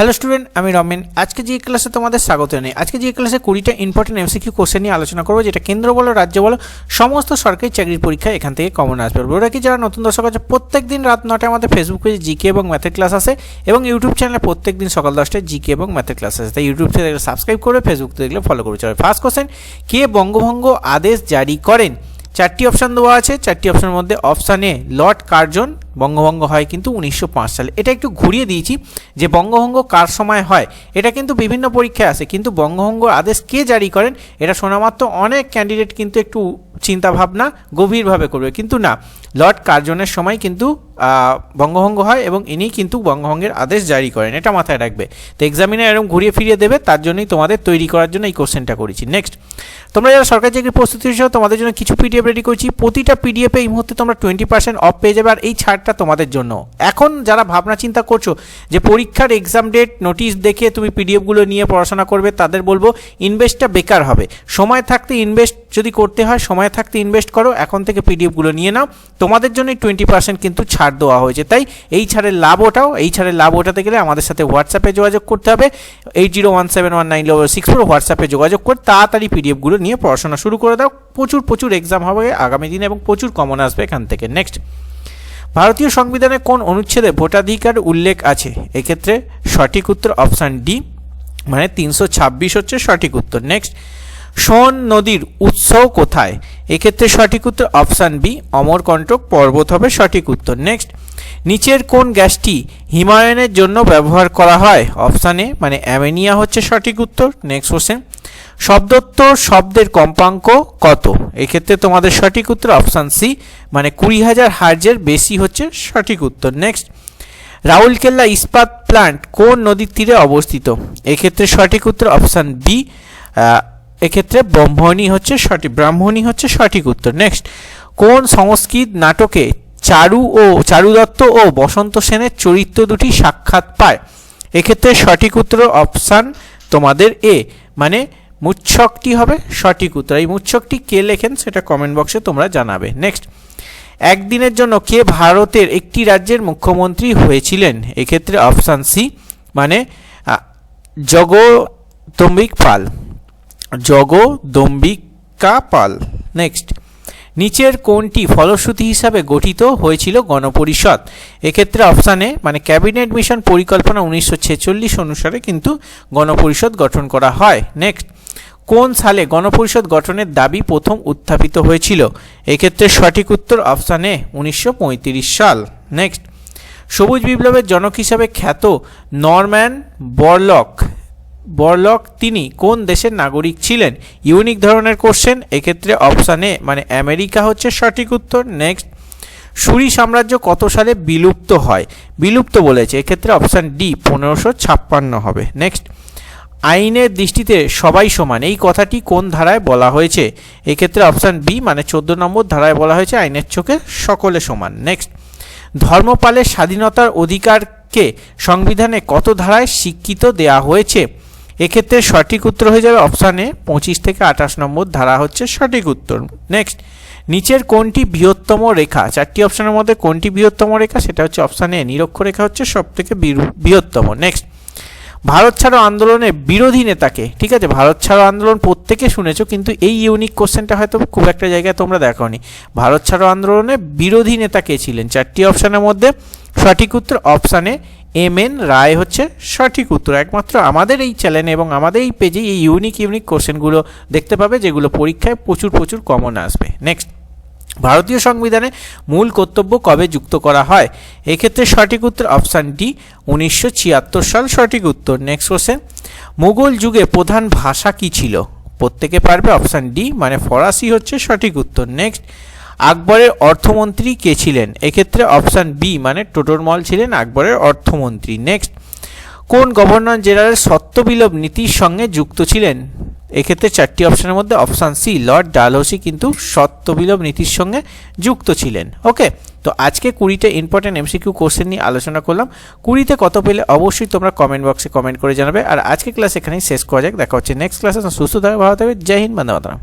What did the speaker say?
Hello student আমি রমেন। আজকে যে ক্লাসে তোমাদের স্বাগত জানাই। আজকে যে ক্লাসে কুড়িটা ইম্পর্টেন্ট এমসিকিউ কোশ্চেন নিয়ে আলোচনা করব, যেটা কেন্দ্র বলো, রাজ্য বলো, সমস্ত সরকারি চাকরির পরীক্ষা এখান থেকে কমন আসবে। ওরা কি, যারা নতুন দর্শক আছে প্রত্যেক দিন রাত নটায় আমাদের ফেসবুক জিকে এবং ম্যাথের ক্লাস আসে এবং ইউটিউব চ্যানেলে প্রত্যেক দিন সকাল দশটায় জিকে এবং ম্যাথের ক্লাস আসে তাই ইউটিউব চ্যানেলে সাবস্ক্রাইব করবে ফেসবুক দেখলে ফলো করবে। চলো ফার্স্ট কোশ্চেন কে বঙ্গভঙ্গ আদেশ জারি করেন? চারটি অপশান দেওয়া আছে। চারটি অপশানের মধ্যে অপশান এ লর্ড কার্জন বঙ্গভঙ্গ হয় কিন্তু উনিশশো পাঁচ সালে। এটা একটু ঘুরিয়ে দিয়েছি যে বঙ্গভঙ্গ কার সময় হয়। এটা কিন্তু বিভিন্ন পরীক্ষায় আসে, কিন্তু বঙ্গভঙ্গ আদেশ কে জারি করেন? এটা শোনামাত্র অনেক ক্যান্ডিডেট কিন্তু একটু চিন্তাভাবনা গভীরভাবে করবে। কিন্তু না, লর্ড কার্জনের সময় কিন্তু বঙ্গভঙ্গ হয় এবং ইনি কিন্তু বঙ্গভঙ্গের আদেশ জারি করেন। এটা মাথায় রাখবে। তো এক্সামিনার এরকম ঘুরিয়ে ফিরিয়ে দেবে, তার জন্যই তোমাদের তৈরি করার জন্য এই কোশ্চেনটা করেছি। নেক্সট তোমরা যারা সরকারি চাকরির প্রস্তুতি হিসেবে তোমাদের জন্য কিছু পিডিএফ রেডি করছি। প্রতিটা পিডিএফে এই মুহূর্তে তোমরা টোয়েন্টি পার্সেন্ট অফ পেয়ে যাবে, আর এই ছাড়টা তোমাদের জন্য। এখন যারা ভাবনা চিন্তা করছ যে পরীক্ষার এক্সাম ডেট নোটিশ দেখে তুমি পিডিএফগুলো নিয়ে পড়াশোনা করবে, তাদের বলব ইনভেস্টটা বেকার হবে। সময় থাকতে ইনভেস্ট যদি করতে হয়, সময় থাকতে ইনভেস্ট করো। এখন থেকে পিডিএফগুলো নিয়ে নাও। তোমাদের জন্যই টোয়েন্টি পার্সেন্ট কিন্তু ছাড় দেওয়া হয়েছে। তাই এই ছাড়ের লাভ ওটাও, এই ছাড়ের লাভ ওঠাতে গেলে আমাদের সাথে হোয়াটসঅ্যাপে যোগাযোগ করতে হবে। Eight zero one seven one nine six four হোয়াটসঅ্যাপে যোগাযোগ করে তাড়াতাড়ি পিডিএফগুলো নিয়ে পড়াশোনা শুরু করে দাও। প্রচুর প্রচুর এক্সাম হবে আগামী দিনে এবং প্রচুর কমন আসবে এখান থেকে। নেক্সট ভারতীয় সংবিধানে কোন অনুচ্ছেদে ভোটাধিকার উল্লেখ আছে? এক্ষেত্রে সঠিক উত্তর অপশান ডি মানে তিনশো ছাব্বিশ হচ্ছে সঠিক উত্তর। নেক্সট সোন নদীর উৎস কোথায়? এক্ষেত্রে সঠিক উত্তর অপশান বি, অমরকণ্টক পর্বত হবে সঠিক উত্তর। নেক্সট নিচের কোন গ্যাসটি হিমায়নের জন্য ব্যবহার করা হয়? অপশান মানে অ্যামেনিয়া হচ্ছে সঠিক উত্তর। নেক্সট কোশ্চেন শব্দোত্তর শব্দের কম্পাঙ্ক কত? এক্ষেত্রে তোমাদের সঠিক উত্তর অপশান সি মানে কুড়ি হাজার হার্জের বেশি হচ্ছে সঠিক উত্তর। নেক্সট রাউলকেল্লা ইস্পাত প্ল্যান্ট কোন নদীর তীরে অবস্থিত? এক্ষেত্রে সঠিক উত্তর অপশান বি এক্ষেত্রে ব্রহ্মণী হচ্ছে সঠিক ব্রাহ্মণী হচ্ছে সঠিক উত্তর। নেক্সট কোন সংস্কৃত নাটকে চারু ও চারু দত্ত ও বসন্ত সেনের চরিত্র দুটি সাক্ষাৎ পায়? এক্ষেত্রে সঠিক উত্তর অপশান তোমাদের এ মানে মুচ্ছকটি হবে সঠিক উত্তর। এই মুচ্ছকটি কে লেখেন সেটা কমেন্ট বক্সে তোমরা জানাবে। নেক্সট একদিনের জন্য কে ভারতের একটি রাজ্যের মুখ্যমন্ত্রী হয়েছিলেন? এক্ষেত্রে অপশান সি মানে জগদম্বিক পাল। জগদম্বিকা পাল। নেক্সট নিচের কোনটি ফলশ্রুতি হিসাবে গঠিত হয়েছিল গণপরিষদ? এক্ষেত্রে অপশানে মানে ক্যাবিনেট মিশন পরিকল্পনা উনিশশো ছেচল্লিশ অনুসারে কিন্তু গণপরিষদ গঠন করা হয়। নেক্সট কোন সালে গণপরিষদ গঠনের দাবি প্রথম উত্থাপিত হয়েছিল? এক্ষেত্রে সঠিক উত্তর অপশানে উনিশশো সাল। নেক্সট সবুজ বিপ্লবের জনক হিসাবে খ্যাত নরম্যান বরলক বরলক তিনি কোন দেশের নাগরিক ছিলেন? ইউনিক ধরনের কোশ্চেন এক্ষেত্রে অপশানে মানে আমেরিকা হচ্ছে সঠিক উত্তর। নেক্সট সুরি সাম্রাজ্য কত সালে বিলুপ্ত হয়? বিলুপ্ত বলেছে, এক্ষেত্রে অপশান ডি পনেরোশো ছাপ্পান্ন হবে। নেক্সট আইনের দৃষ্টিতে সবাই সমান, এই কথাটি কোন ধারায় বলা হয়েছে? এক্ষেত্রে অপশান বি মানে চোদ্দ নম্বর ধারায় বলা হয়েছে, আইনের চোখে সকলে সমান। নেক্সট ধর্মপালের স্বাধীনতার অধিকারকে সংবিধানে কত ধারায় স্বীকৃত দেয়া হয়েছে? এক্ষেত্রে সঠিক উত্তর হয়ে যাবে অপশানে পঁচিশ থেকে আঠাশ নম্বর ধারা হচ্ছে সঠিক উত্তর। নেক্সট নিচের কোনটি বৃহত্তম রেখা? চারটি অপশানের মধ্যে কোনটি বৃহত্তম রেখা? সেটা হচ্ছে অপশানে নিরক্ষরেখা হচ্ছে সব থেকে বৃহত্তম। নেক্সট ভারত ছাড়ো আন্দোলনের বিরোধী নেতাকে। ঠিক আছে, ভারত ছাড়ো আন্দোলন প্রত্যেকে শুনেছো, কিন্তু এই ইউনিক কোশ্চেনটা হয়তো খুব একটা জায়গায় তোমরা দেখোনি। ভারত ছাড়ো আন্দোলনের বিরোধী নেতা কে ছিলেন? চারটি অপশানের মধ্যে সঠিক উত্তর অপশানে এম এন রায় হচ্ছে সঠিক উত্তর। একমাত্র আমাদের এই চ্যানেলে এবং আমাদের এই পেজে এই ইউনিক ইউনিক কোশ্চেনগুলো দেখতে পাবে, যেগুলো পরীক্ষায় প্রচুর প্রচুর কমন আসবে। নেক্সট ভারতীয় সংবিধানে মূল কর্তব্য কবে যুক্ত করা হয়? এক্ষেত্রে সঠিক উত্তর অপশান ডি উনিশশো ছিয়াত্তর সাল সঠিক উত্তর। নেক্সট কোশ্চেন মুঘল যুগে প্রধান ভাষা কি ছিল? প্রত্যেকে পারবে অপশান ডি মানে ফরাসি হচ্ছে সঠিক উত্তর। নেক্সট আকবরের অর্থমন্ত্রী কে ছিলেন? এক্ষেত্রে অপশান বি মানে টোটরমল ছিলেন আকবরের অর্থমন্ত্রী। নেক্সট কোন গভর্নর জেনারেল সত্যবিলোপ নীতির সঙ্গে যুক্ত ছিলেন? এক্ষেত্রে চারটি অপশনের মধ্যে অপশান সি লর্ড ডালহসি কিন্তু সত্যবিলোপ নীতির সঙ্গে যুক্ত ছিলেন। ওকে তো আজকে কুড়িটা ইম্পর্টেন্ট এমসিকিউ কোশ্চেন নিয়ে আলোচনা করলাম। কুড়িতে কত পেলে অবশ্যই তোমরা কমেন্ট বক্সে কমেন্ট করে জানাবে। আর আজকে ক্লাস এখানেই শেষ করা যাক। দেখা হচ্ছে নেক্সট ক্লাসে সুস্থ থাকবে ভালো থাকবে জয় হিন্দ মাতরম।